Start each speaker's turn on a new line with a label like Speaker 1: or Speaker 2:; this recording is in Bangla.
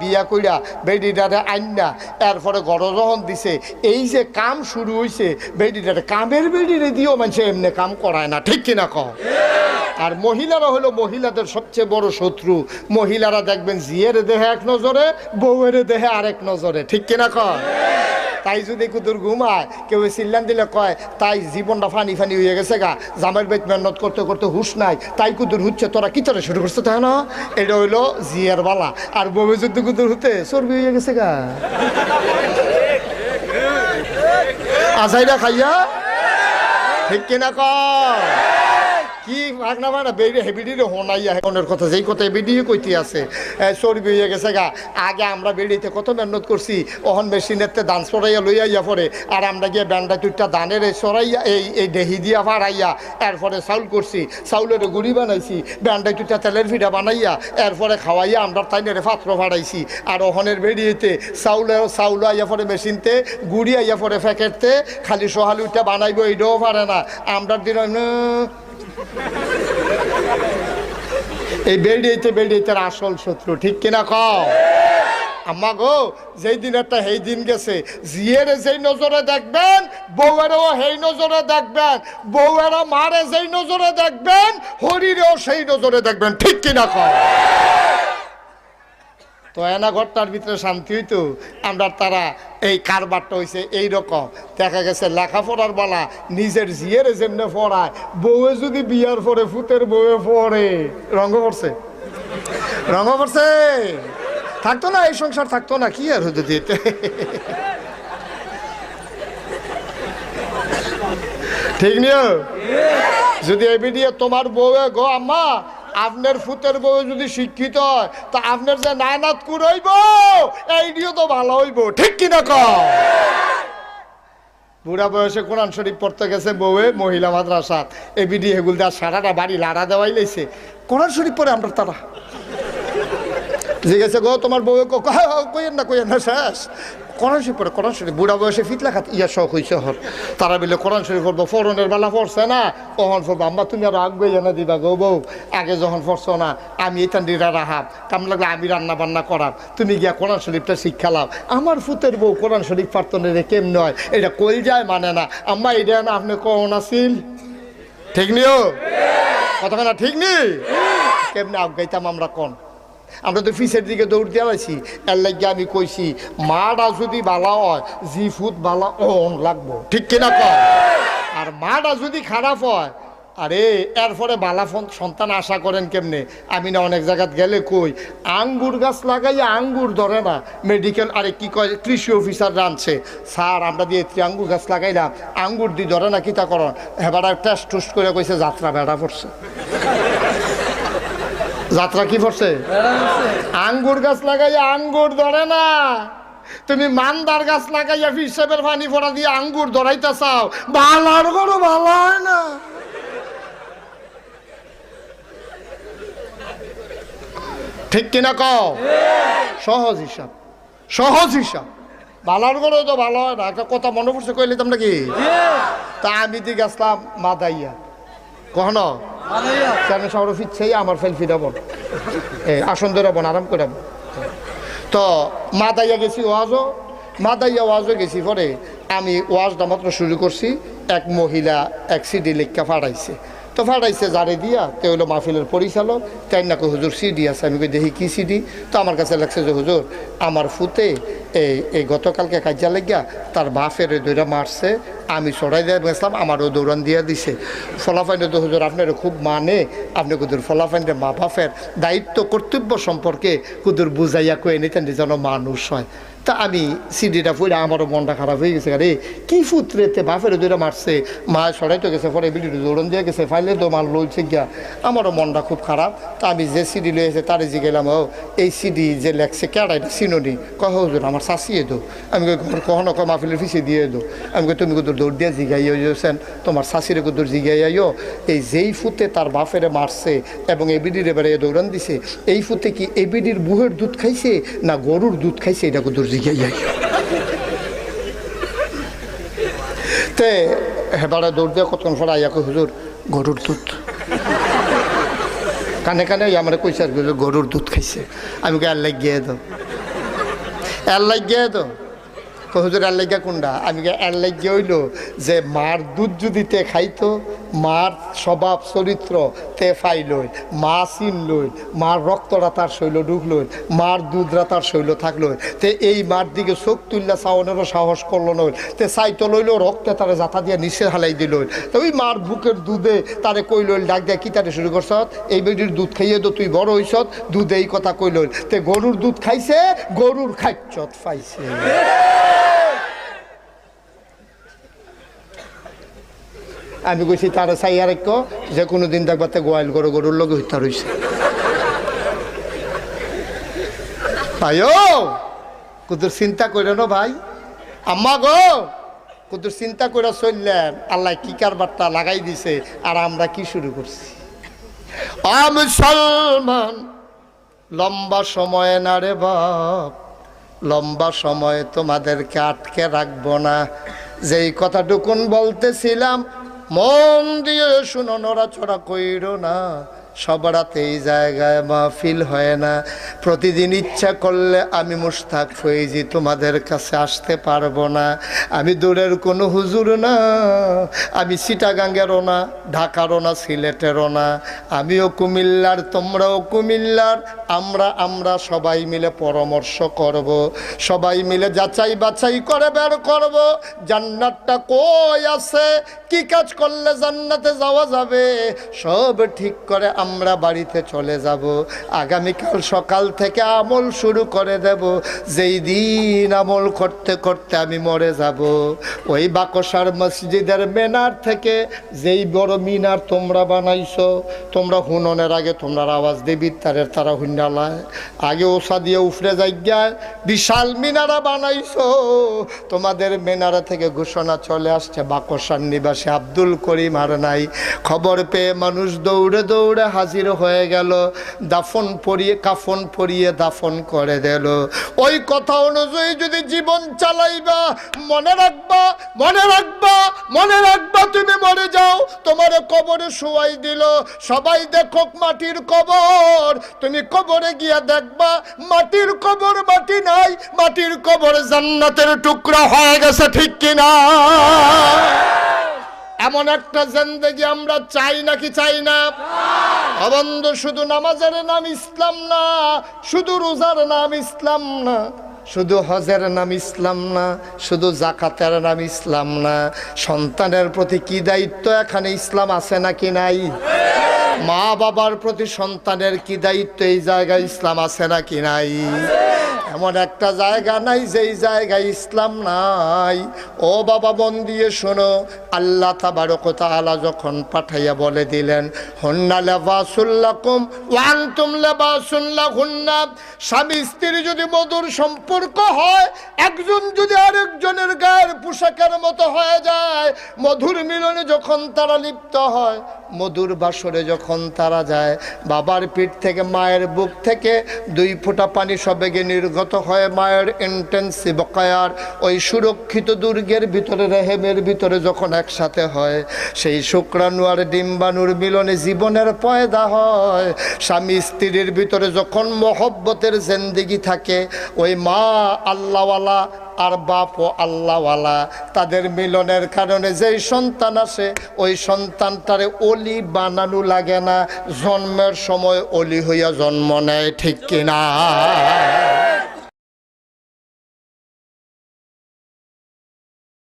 Speaker 1: বিয়া কইরা বেডিটারে আইনা এরপরে গরজহন দিছে। এই যে কাম শুরু হইছে, বেডিটারে কামের বেডিরে দিও মানুষ এমনি কাম করায় না। ঠিক কিনা কও? আর মহিলারা হলো মহিলাদের সবচেয়ে বড় শত্রু। মহিলারা দেখবেন জিয়ের দেহে এক নজরে, বউয়ের দেহে আরেক নজরে। ঠিক কিনা কয় তাই যদি কুতুর ঘুমায়, কেউ চিল্লান দিলে কয়, তাই জীবনটা ফানি ফানি হয়ে গেছে গা। জামাইয়ের বেত মেহনত করতে করতে হুশ নাই। তাই কুতুর হচ্ছে, তোরা কি তোরা শুরু করছে তাই না এটা হইল জিয়ার বালা। আর বউ যদি কুতুর হতে, চর্বি হয়ে গেছে গা। আসাইরা খাইয়া, ঠিক কিনা কয়? কি ভাগ না ভাগ বেড়ে হেবিডিরে হোনাইয়া হেনের কথা, যেই কথা বেডিয়ে কইতে আছে চর্বি হয়ে গেছে গা। আগে আমরা বেড়িতে কত মেহনত করছি ওহন মেশিনেতে দান সরাইয়া লইয়া ইয়া পরে, আর আমরা গিয়ে ব্যান্ডা টুইটা দানের এই সরাইয়া এই এই দেহি দিয়া ফাড়াইয়া, এরপরে চাউল করছি, চাউলের গুড়ি বানাইছি, ব্যান্ডা টুইটা তেলের ফিটা বানাইয়া, এরপরে খাওয়াইয়া আমরা তাইনের পাত্র ফাড়াইছি। আর ওহনের বেরিয়েতে চাউলের চাউল আইয়া পরে মেশিনতে, গুড়ি আইয়া পরে প্যাকেটতে, খালি সোহালুইটা বানাইবো এইটাও পারে না। আমরা দিন এই বেড়িয়েতে বেড়িয়েতে আসল শত্রু, ঠিক কিনা কও? আম্মা গো, যেই দিন একটা সেই দিন গেছে, জিয়ের যেই নজরে দেখবেন, বউয়েরও সেই নজরে দেখবেন বউয়েরা মারে যেই নজরে দেখবেন, হরিরেও সেই নজরে দেখবেন, ঠিক কিনা কও? তো এনা ঘরটার ভিতরে শান্তি হইতো। আমরা তারা এই কারবারটা হয়েছে এইরকম। দেখা গেছে লেখাপড়ার বলা নিজের জিয়ের যেমনে পড়ায়, বউয়ে যদি বিয়ার পরে ফুতের বউয়ে পড়ে। রঙ পড়ছে? রঙ পড়ছে? থাকতো না, এই সংসার থাকতো না, কি আর হতে দিতে? ঠিক নিও? যদি এবি দিয়ে তোমার বউয়ে, গো আম্মা আপনার ফুতের বউ যদি শিক্ষিত হয়, তা আপনার যে নায়নাত কুড়াইব এইটিও তো ভালো হইব। ঠিক কিনা কও? বুড়া বয়সে কোরআন শরীফ পড়তে গেছে বউয়ে মহিলা মাদ্রাসা এবিডি হেগুলদার সারাটা বাড়ি লাড়া দেওয়াই লাইছে। কোরআন শরীফ পরে আমরা তারা। জিজ্ঞেসে, গো, তোমার বউয়ে কো কইেন না কইেন না, শেষ। কোরআন শরীফ পড়ে, কোরআন শরীফ। বুড়া বয়সে ফিতলা খাত ইয়া শখ হইছে হর। তারা বলে কোরআন শরীফ পড়ব, ফোরনের বেলা পড়ছে না? কখন পড়ব আম্মা, তুমি আর আগে জানা দিবা গো বউ। আগে যখন পড়ছো না, আমি এই তান্ডিরা রাহাব। কাম লাগলে আমি রান্না বান্না করাব তুমি গিয়া কোরআন শরীফটা শিক্ষা লাভ আমার ফুতের বউ কোরআন শরীফ পারতো না রে, কেমন হয়? এটা কই যায় মানে না। আম্মা, এটা না আপনি কখন আসিল ঠিক নিও? কতক্ষণ ঠিক নি? কেমনে আগাইতাম আমরা কোন? আমরা তো ফিসের দিকে দৌড় দিয়ে আছি এর লাগে আমি কইছি মাটা যদি বালা হয়, জি ফুট বালা অন লাগবো। ঠিক কিনা কয়? আর মাটা যদি খারাপ হয়, আরে এরপরে বালা সন্তান আশা করেন কেমনে? আমি না অনেক জায়গাত গেলে কই, আঙ্গুর গাছ লাগাইয়া আঙ্গুর ধরে না। মেডিকেল আরে কি কয়, কৃষি অফিসার রানছে স্যার, আমরা দিয়ে আঙ্গুর গাছ লাগাইলাম, আঙ্গুর দি ধরে না, কিতা করন? এবার টেস্ট টুস্ট করে কইছে, যাত্রা বেড়া পড়ছে। যাত্রা কি পড়ছে? আঙ্গুর গাছ লাগাইয়া আঙ্গুর ধরে না। তুমি মান্দার গাছ লাগাইয়া ফিসেবের পানি ফোড়া দিয়ে আঙ্গুর ধরাইতে চাও। ভালার কোনো ভালো হয় না। ঠিক কিনা কও? সহজ হিসাব। সহজ হিসাব। ভালার করে তো ভালো হয় না। একটা কথা মনে পড়ছে কইলে তোমরা কি? তা আমি দি গেছিলাম মাদাইয়া। কখনো? কেন শহর ফিরছেই আমার ফেল ফিরাবন এ, আসন ধরাবন আরাম করাব তো মাদাইয়া গেছি ওয়াজও মাদাইয়া ওয়াজও গেছি পরে আমি ওয়াজটা মাত্র শুরু করছি, এক মহিলা এক সিডি লেখা ফাড়াইছে। তো ফাড়াইছে যারে দিয়া, তে হইল মাহফিলের পরিচালক, তাই না কই হুজুর সিডি আছে, আমি দেখি কি সিডি? তো আমার কাছে লাগছে যে, হুজুর, আমার ফুতে এই এই গতকালকে কাজা লাগিয়া তার বাপের দৈরা মারছে আমি চড়াই দিয়ে গেছিলাম, আমারও দৌড়ান দিয়ে দিছে। ফলাফাইনে তো হুজুর আপনার খুব মানে আপনি কুদুর ফলাফাইনে মা বাপের দায়িত্ব কর্তব্য সম্পর্কে কুদুর বুঝাইয়া কয়ে নিতেন যেন মানুষ হয়। তা আমি সিডিটা পড়ে আমারও মনটা খারাপ হয়ে গেছে রে কি ফুতরেতে বাপের দৈরা মারছে। মা সরাইতে গেছে, পরে বিলিটি দৌড়ন দিয়ে গেছে, ফাইলে তো মার লইছে গিয়া। আমারও মনটা খুব খারাপ। তা আমি যে সিডি লয়েছে তারে জিগেলাম ও, এই সিডি যে লেখছে, কেডা এটা চিননি কহ হুজুর, আমার শাসিয়ে দো আমি ঘর কখনো কয়, মাহফিলের ফিসে দিয়ে দো আমি তুমি কুদুর দৌড় দিয়ে জিগাইছেন তোমার শাশিরে কুদুর জিগাইয়াইও এই যেই ফুতে তার বাপেরে মারছে এবং এবিডির এবারে দৌড়ান দিছে, এই ফুতে কি এবিডির বুহের দুধ খাইছে না গরুর দুধ খাইছে এটা কুদুর তে হেবারে দৌড় দিয়ে কতক্ষণ পরে আইয়া কই হুজুর দুধ। কানে কানে আমার কইছে আর গরুর দুধ খাইছে। আমি কে আর লাগিয়ে দাও এর লাগিয়ে কই হুজুর এর লাগিয়া কোনটা আমি কে এর লাগিয়ে হইল যে মার দুধ যদি তে খাইতো মার স্বভাব চরিত্র তে ফাইলই মা চিন লই, মার রক্তটা তার শৈল ঢুকলই মার দুধরা তার শৈল থাকলই তে এই মার দিকে চোখ তুললা চাওয়ানেরও সাহস করল নই, তে চাইতো লইল রক্তে তারে জাতা দিয়া নিচে হালাই দিল তো ওই মার বুকের দুধে তারে কইল ডাক দিয়া, কি তারে শুরু করছ? এই বেটির দুধ খাইয়ে তো তুই বড় হইছ, দুধে এই কথা কইল তে গরুর দুধ খাইছে, গরুর খাইচত পাইছে। আমি কইছি, তার চাই আর এক যে কোনো দিন দেখবাতে গোয়াল গরু গরুর লগে হত্যা রয়েছে ভাইও কুতুর চিন্তা করে না ভাই? আম্মা গো, কুদুর চিন্তা করে চললেন। আল্লাহ কি কারবারটা লাগাই দিছে আর আমরা কি শুরু করছি? আমি সলমান লম্বা সময় না রে বাপ। লম্বা সময় তোমাদেরকে আটকে রাখব না। যেই কথাটুকুন বলতেছিলাম মন দিয়ে শুনো নড়াচড়া কইরো না। সবরাতে এই জায়গায় মাহফিল হয় না। প্রতিদিন ইচ্ছা করলে আমি মুস্তাক ফৈজি তোমাদের কাছে আসতে পারব না। আমি দূরের কোনো হুজুর না, আমি চিটাগাঙ্গেরও না ঢাকারও না সিলেটেরও না। আমিও কুমিল্লার, তোমরাও কুমিল্লার, আমরা আমরা সবাই মিলে পরামর্শ করব। সবাই মিলে যাচাই বাছাই করে বের করব। জান্নাতটা কই আছে? কি কাজ করলে জান্নাতে যাওয়া যাবে? সব ঠিক করে আমরা বাড়িতে চলে যাব। আগামীকাল সকাল থেকে আমল শুরু করে দেব। যেই দিন আমল করতে করতে আমি মরে যাব। ওই বাকসার মসজিদের মেনার থেকে যেই বড় মিনার তোমরা বানাইছো, তোমরা হুননের আগে তোমরা আওয়াজ দেবি, তারের তারা হুন্ডালায় আগে ওষা দিয়ে উফরে যাইগায় বিশাল মিনারা বানাইছো। তোমাদের মেনারা থেকে ঘোষণা চলে আসছে বাকসার নিবাসী আব্দুল করিম আর নাই। খবর পেয়ে মানুষ দৌড়ে দৌড়ে হাজির হয়ে গেল, দাফন পরিয়ে, কাফন পরিয়ে দাফন করে দিল। ওই কথা অনুযায়ী যদি জীবন চালাইবা, মনে রাখবা মনে রাখবা মনে রাখবা তুমি মরে যাও, তোমার কবরে শোয়াই দিল। সবাই দেখো মাটির কবর। তুমি কবরে গিয়া দেখবা, মাটির কবর মাটি নাই, মাটির কবর জান্নাতের টুকরা হয়ে গেছে, ঠিক কিনা? এমন একটা জিন্দেগি আমরা চাই নাকি চাই না? অবন্ধ শুধু নামাজের নাম ইসলাম না, শুধু রোজার নাম ইসলাম না, শুধু হজের নাম ইসলাম না, শুধু জাকাতের নাম ইসলাম না। সন্তানের প্রতি কি দায়িত্ব? এখানে ইসলাম আছে নাকি নাই? মা বাবার প্রতি সন্তানের কি দায়িত্ব? এই জায়গায় ইসলাম আছে নাকি নাই? এমন একটা জায়গা নাই, যেই জায়গায় ইসলাম নাই। ও বাবা মন দিয়ে শোনো, আল্লাহ তাবারকতা আলা যখন পাঠাইয়া বলে দিলেন, হন্না লেবাসুল্লাকুম ওয়ান্তুম লেবাসুল্লাহ হুন্না স্বামী স্ত্রী যদি মধুর সম্পর্ক হয়, একজন যদি আরেকজনের গায়ের পোশাকের মতো হয়ে যায়, মধুর মিলনে যখন তারা লিপ্ত হয় মধুর বাসরে যখন তারা যায়, বাবার পিঠ থেকে মায়ের বুক থেকে দুই ফোঁটা পানি সবেগে নির্গত হয় মায়ের ইন্টেন্সিভ কায়ার ওই সুরক্ষিত দুর্গের ভিতরে, রেহেমের ভিতরে যখন একসাথে হয়, সেই শুক্রাণু আর ডিম্বাণুর মিলনে জীবনের পয়দা হয়। স্বামী স্ত্রীর ভিতরে যখন মহব্বতের জেন্দিগি থাকে, ওই মা আল্লাহওয়ালা আর বাপ ও আল্লাহওয়ালা তাদের মিলনের কারণে যেই সন্তান আসে, ওই সন্তানটারে অলি বানানো লাগে না। জন্মের সময় অলি হইয়া জন্ম নেয়, ঠিক কিনা?